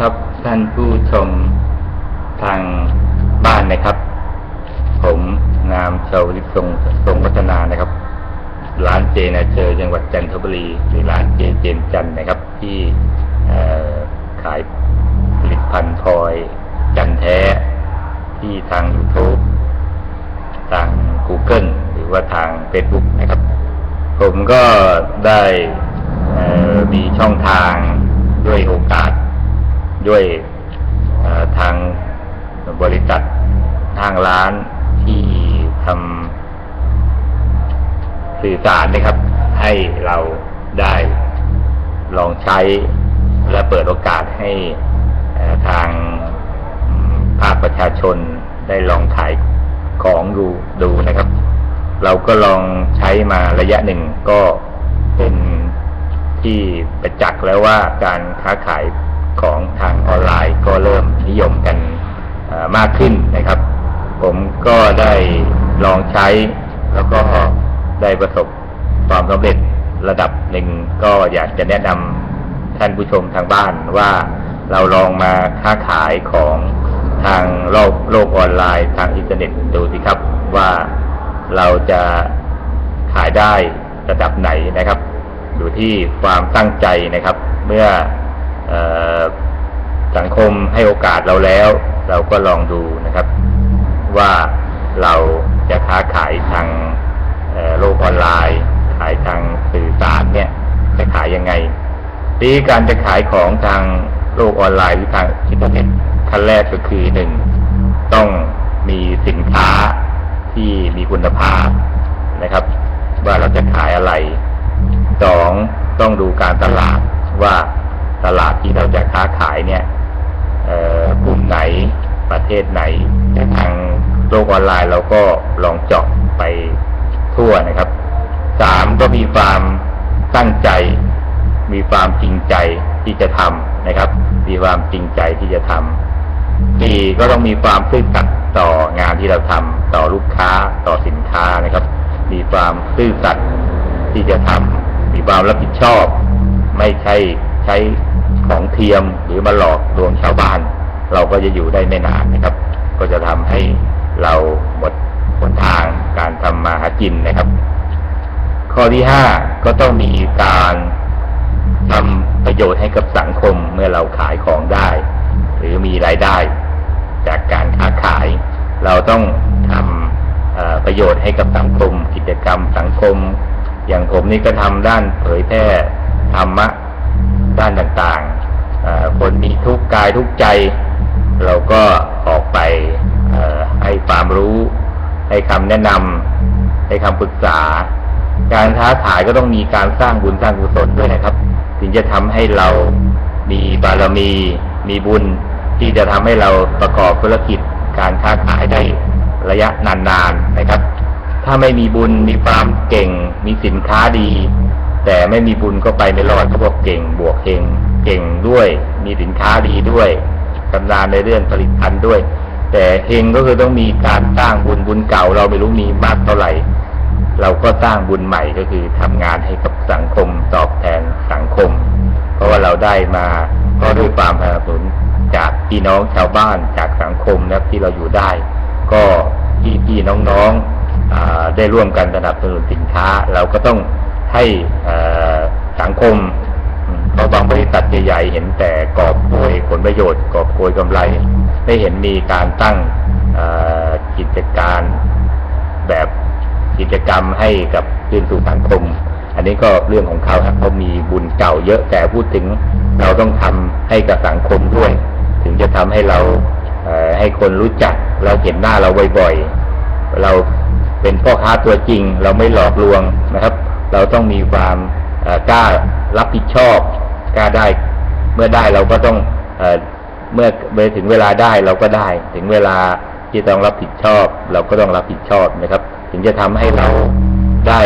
ครับท่านผู้ชมทางบ้านนะครับ ผมนามชาวลิศทรงทรงวัฒนานะครับ ร้านเจนเจอจังหวัดจันทบุรีหรือร้านเจเจนจันนะครับ ที่ขายผลิตภัณฑ์พลอยจันแท้ที่ทาง YouTube ทาง Google หรือว่าทาง Facebook นะครับ ผมก็ได้มีช่องทางด้วยโอกาส ด้วยทางบริษัททางร้านที่ทำสื่อสารนะครับ ให้เราได้ลองใช้และเปิดโอกาสให้ทางภาคประชาชนได้ลองขายของดูดูนะครับ เราก็ลองใช้มาระยะหนึ่งก็เป็นที่ประจักษ์แล้วว่าการค้าขาย ของทางออนไลน์ก็เริ่มนิยมกันมากขึ้นนะครับ ผมก็ได้ลองใช้ แล้วก็ได้ประสบความสำเร็จระดับหนึ่งก็อยากจะแนะนำท่านผู้ชมทางบ้านว่าเราลองมาค้าขายของทางโลกโลกออนไลน์ทางอินเทอร์เน็ตดูสิครับว่าเราจะขายได้ระดับไหนนะครับ อยู่ที่ความตั้งใจนะครับ เมื่อ สังคมให้โอกาสเราแล้ว เราก็ลองดูนะครับ ว่าเราจะค้าขายทางโลกออนไลน์ ขายทางสื่อสารเนี่ยจะขายยังไงทีการจะขายของทางโลกออนไลน์หรือทางอินเทอร์เน็ตขั้นแรกก็คือหนึ่งต้องมีสินค้าที่มีคุณภาพนะครับ ว่าเราจะขายอะไรสองต้องดูการตลาดว่า ตลาดที่เราจะค้าขายเนี่ยกลุ่มไหนประเทศไหนในทางโลกออนไลน์เราก็ลองเจาะไปทั่วนะครับสามก็มีความตั้งใจ มีความจริงใจที่จะทำนะครับ มีความจริงใจที่จะทำสี่ก็ต้องมีความซื่อสัตย์ต่องานที่เราทำต่อลูกค้าต่อสินค้านะครับ มีความซื่อสัตย์ที่จะทำมีความรับผิดชอบ ไม่ใช่ ใช้ของเทียมหรือมาหลอกลวงชาวบ้าน เราก็จะอยู่ได้ไม่นานนะครับ ก็จะทำให้เราหมดหนทางการทำมาหากินนะครับ ข้อที่ห้าก็ต้องมีการทำประโยชน์ให้กับสังคมเมื่อเราขายของได้ หรือมีรายได้ จากการค้าขาย เราต้องทำประโยชน์ให้กับสังคม กิจกรรมสังคม อย่างผมนี่ก็ทำด้านเผยแพร่ธรรมะ ด้านต่างๆ คนมีทุกข์กายทุกข์ใจ เราก็ออกไปให้ความรู้ ให้คำแนะนำให้คำปรึกษา การค้าขายก็ต้องมีการสร้างบุญสร้างกุศลด้วยนะครับ ถึงจะทำให้เรามีบารมี มีบุญที่จะทำให้เราประกอบธุรกิจการค้าขายได้ระยะนานๆนะครับ ถ้าไม่มีบุญมีความเก่ง มีสินค้าดี แต่ไม่มีบุญก็ไปไม่รอดเขาบอกเก่งบวกเฮงเก่งด้วย มีสินค้าดีด้วยชำนาญในเรื่องผลิตภัณฑ์ด้วย แต่เฮงก็คือต้องมีการสร้างบุญบุญเก่า เราไม่รู้มีมากเท่าไหร่ เราก็สร้างบุญใหม่ก็คือทำงานให้กับสังคมตอบแทนสังคม เพราะว่าเราได้มาก็ด้วยความสนับสนุนจากพี่น้องชาวบ้านจากสังคมนะที่เราอยู่ได้ ก็พี่พี่น้องๆได้ร่วมกันสนับสนุนสินค้า เราก็ต้อง ให้สังคมเพราะบางบริษัทใหญ่ๆเห็นแต่กอบโกยผลประโยชน์กอบโกยกำไร ไม่เห็นมีการตั้งกิจการแบบกิจกรรมให้กับคืนสู่สังคม อันนี้ก็เรื่องของเขาครับเขามีบุญเก่าเยอะแต่พูดถึงเราต้องทำให้กับสังคมด้วย ถึงจะทำให้เราเให้คนรู้จัก เราเห็นหน้าเราบ่อยๆ เราเป็นพ่อค้าตัวจริง เราไม่หลอกลวงนะครับ เราต้องมีความกล้ารับผิดชอบกล้าได้ เมื่อได้เราก็ต้องเมื่อเมื่อถึงเวลาได้เราก็ได้ ถึงเวลาที่ต้องรับผิดชอบ เราก็ต้องรับผิดชอบนะครับ ถึงจะทำให้เราได้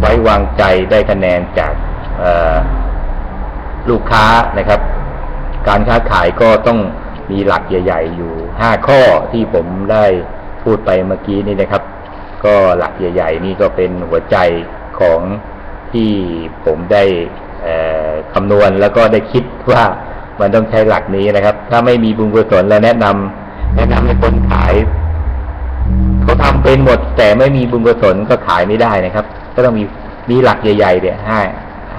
ไว้วางใจได้คะแนนจากลูกค้านะครับ การค้าขายก็ต้องมีหลักใหญ่ ๆ อยู่ห้าข้อที่ผมได้พูดไปเมื่อกี้นี่นะครับ ก็หลักใหญ่ ๆ นี่ก็เป็นหัวใจ ของที่ผมได้คำนวณแล้วก็ได้คิดว่ามันต้องใช้หลักนี้นะครับ ถ้าไม่มีบุญกุศลและแนะนำแนะนำให้คนขายเขาทำเป็นหมด แต่ไม่มีบุญกุศลก็ขายไม่ได้นะครับ ก็ต้องมีมีหลักใหญ่ๆเนี่ยห้า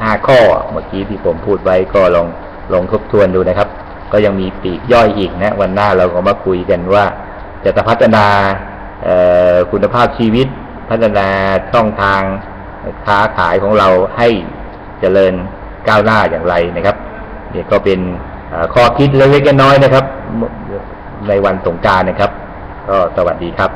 ห้าข้อเมื่อกี้ที่ผมพูดไว้ก็ลองลองทบทวนดูนะครับ ก็ยังมีปีกย่อยอีกนะ วันหน้าเราก็มาคุยกันว่า จะพัฒนาคุณภาพชีวิต พัฒนาช่องทาง ค้าขายของเราให้เจริญก้าวหน้าอย่างไรนะครับเนี่ยก็เป็นข้อคิดเล็กๆน้อยๆนะครับ ในวันสงการนะครับ ก็สวัสดีครับ